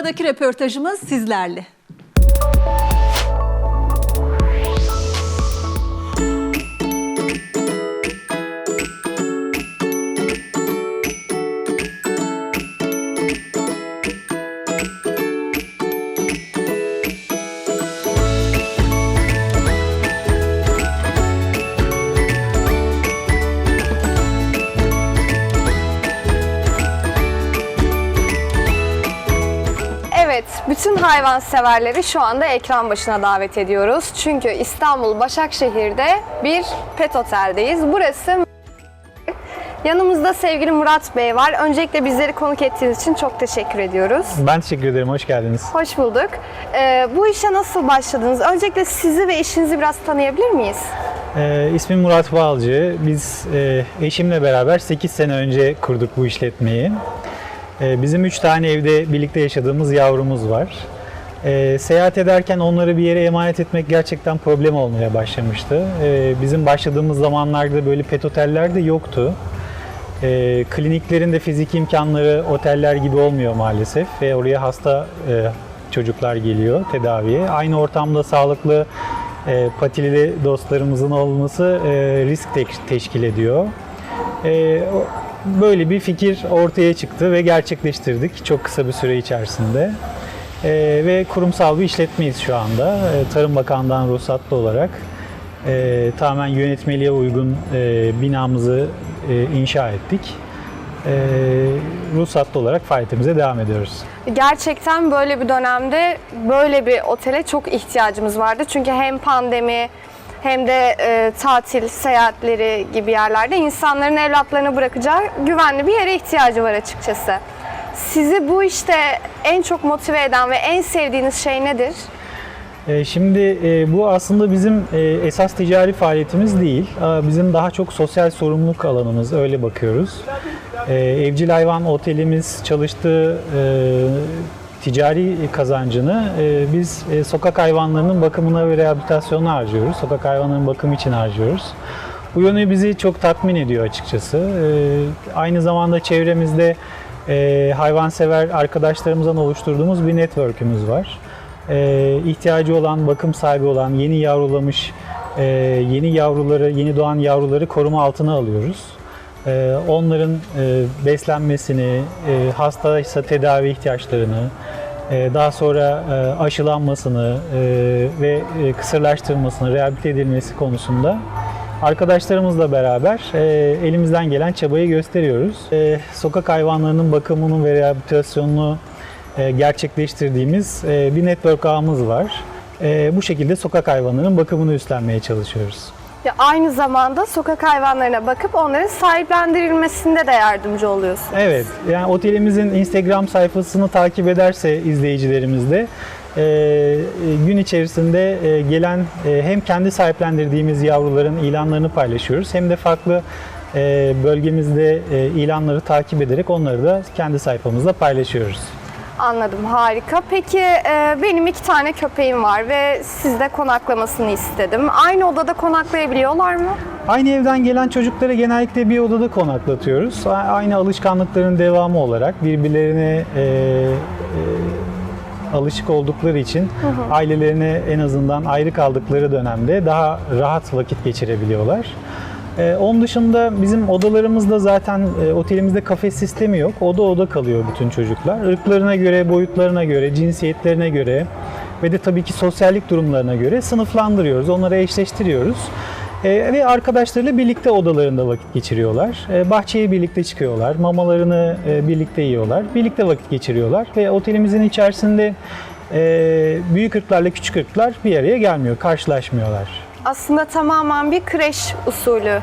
Sıradaki röportajımız sizlerle. Evet, bütün hayvan severleri şu anda ekran başına davet ediyoruz. Çünkü İstanbul Başakşehir'de bir pet oteldeyiz. Burası Yanımızda sevgili Murat Bey var. Öncelikle bizleri konuk ettiğiniz için çok teşekkür ediyoruz. Ben teşekkür ederim, hoş geldiniz. Hoş bulduk. Ee, bu işe nasıl başladınız? Öncelikle sizi ve işinizi biraz tanıyabilir miyiz? Ee, ismim Murat Balcı. Biz e, eşimle beraber 8 sene önce kurduk bu işletmeyi. Ee, bizim 3 tane evde birlikte yaşadığımız yavrumuz var. Ee, seyahat ederken onları bir yere emanet etmek gerçekten problem olmaya başlamıştı. Ee, bizim başladığımız zamanlarda böyle pet oteller de yoktu. Ee, kliniklerin de fiziki imkanları oteller gibi olmuyor maalesef ve oraya hasta e, çocuklar geliyor tedaviye. Aynı ortamda sağlıklı e, patilili dostlarımızın olması e, risk te- teşkil ediyor. E, böyle bir fikir ortaya çıktı ve gerçekleştirdik çok kısa bir süre içerisinde. E, ve kurumsal bir işletmeyiz şu anda. E, Tarım Bakanlığı'ndan ruhsatlı olarak e, tamamen yönetmeliğe uygun e, binamızı e, inşa ettik. E, ruhsatlı olarak faaliyetimize devam ediyoruz. Gerçekten böyle bir dönemde böyle bir otele çok ihtiyacımız vardı. Çünkü hem pandemi hem de e, tatil seyahatleri gibi yerlerde insanların evlatlarını bırakacağı güvenli bir yere ihtiyacı var açıkçası. Sizi bu işte en çok motive eden ve en sevdiğiniz şey nedir? E, Şimdi e, bu aslında bizim e, esas ticari faaliyetimiz değil. Bizim daha çok sosyal sorumluluk alanımız, öyle bakıyoruz. Evcil hayvan otelimiz çalıştığı ticari kazancını e, biz e, sokak hayvanlarının bakımına ve rehabilitasyonuna harcıyoruz. Sokak hayvanlarının bakımı için harcıyoruz. Bu yönü bizi çok tatmin ediyor açıkçası. E, Aynı zamanda çevremizde hayvansever arkadaşlarımızdan oluşturduğumuz bir network'ümüz var ihtiyacı olan, bakım sahibi olan, yeni yavrulamış, yeni yavruları, yeni doğan yavruları koruma altına alıyoruz. E, onların e, beslenmesini, e, hastaysa tedavi ihtiyaçlarını, e, daha sonra e, aşılanmasını ve kısırlaştırılmasını, rehabilite edilmesi konusunda arkadaşlarımızla beraber elimizden gelen çabayı gösteriyoruz. Sokak hayvanlarının bakımını ve rehabilitasyonunu gerçekleştirdiğimiz bir network ağımız var. Bu şekilde sokak hayvanlarının bakımını üstlenmeye çalışıyoruz. Ya aynı zamanda sokak hayvanlarına bakıp onların sahiplendirilmesinde de yardımcı oluyorsunuz. Evet, yani otelimizin Instagram sayfasını takip ederse izleyicilerimiz de e, e, gün içerisinde e, gelen e, hem kendi sahiplendirdiğimiz yavruların ilanlarını paylaşıyoruz hem de farklı e, bölgemizde e, ilanları takip ederek onları da kendi sayfamızda paylaşıyoruz. Anladım, harika. Peki e, benim iki tane köpeğim var ve sizde konaklamasını istedim. Aynı odada konaklayabiliyorlar mı? Aynı evden gelen çocukları genellikle bir odada konaklatıyoruz. A- Aynı alışkanlıkların devamı olarak birbirlerine e, e, alışık oldukları için ailelerine en azından ayrı kaldıkları dönemde daha rahat vakit geçirebiliyorlar. E, onun dışında bizim odalarımızda zaten e, otelimizde kafes sistemi yok. Oda oda kalıyor bütün çocuklar. Irklarına göre, boyutlarına göre, cinsiyetlerine göre ve de tabii ki sosyallik durumlarına göre sınıflandırıyoruz. Onları eşleştiriyoruz. E, ve arkadaşlarıyla birlikte odalarında vakit geçiriyorlar. E, bahçeye birlikte çıkıyorlar. Mamalarını e, birlikte yiyorlar. Birlikte vakit geçiriyorlar. Ve otelimizin içerisinde e, büyük ırklarla küçük ırklar bir araya gelmiyor. Karşılaşmıyorlar. Aslında tamamen bir kreş usulü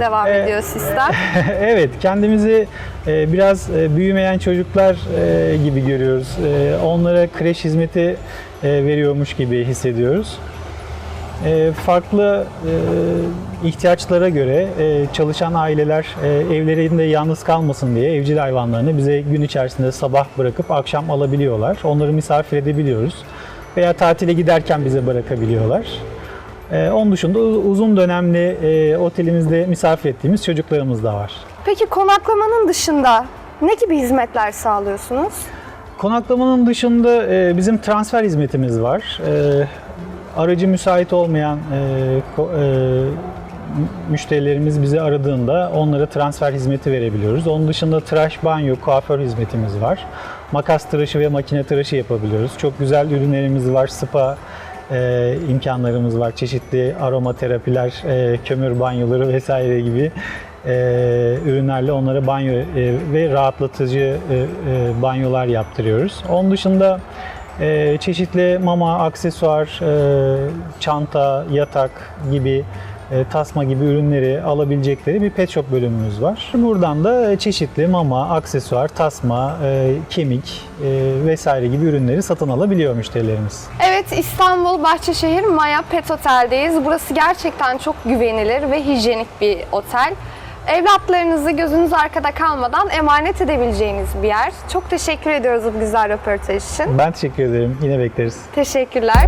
devam E, ediyor sistem. evet, kendimizi e, biraz e, büyümeyen çocuklar e, gibi görüyoruz. Onlara kreş hizmeti veriyormuş gibi hissediyoruz. Farklı ihtiyaçlara göre çalışan aileler evlerinde yalnız kalmasın diye evcil hayvanlarını bize gün içerisinde sabah bırakıp akşam alabiliyorlar. Onları misafir edebiliyoruz. Veya tatile giderken bize bırakabiliyorlar. E, Onun dışında uzun dönemli e, otelimizde misafir ettiğimiz çocuklarımız da var. Peki konaklamanın dışında ne gibi hizmetler sağlıyorsunuz? Konaklamanın dışında e, bizim transfer hizmetimiz var. E, aracı müsait olmayan e, e, mü- müşterilerimiz bizi aradığında onlara transfer hizmeti verebiliyoruz. Onun dışında tıraş, banyo, kuaför hizmetimiz var. Makas tıraşı ve makine tıraşı yapabiliyoruz. Çok güzel ürünlerimiz var. Spa e, imkanlarımız var. Çeşitli aromaterapiler, e, kömür banyoları vesaire gibi e, ürünlerle onlara banyo e, ve rahatlatıcı e, e, banyolar yaptırıyoruz. Onun dışında e, çeşitli mama, aksesuar, e, çanta, yatak gibi e, tasma gibi ürünleri alabilecekleri bir pet shop bölümümüz var. Buradan da e, çeşitli mama, aksesuar, tasma, e, kemik vesaire gibi ürünleri satın alabiliyor müşterilerimiz. Evet İstanbul Bahçeşehir Maya Pet Otel'deyiz. Burası gerçekten çok güvenilir ve hijyenik bir otel. Evlatlarınızı gözünüz arkada kalmadan emanet edebileceğiniz bir yer. Çok teşekkür ediyoruz bu güzel röportaj için. Ben teşekkür ederim. Yine bekleriz. Teşekkürler.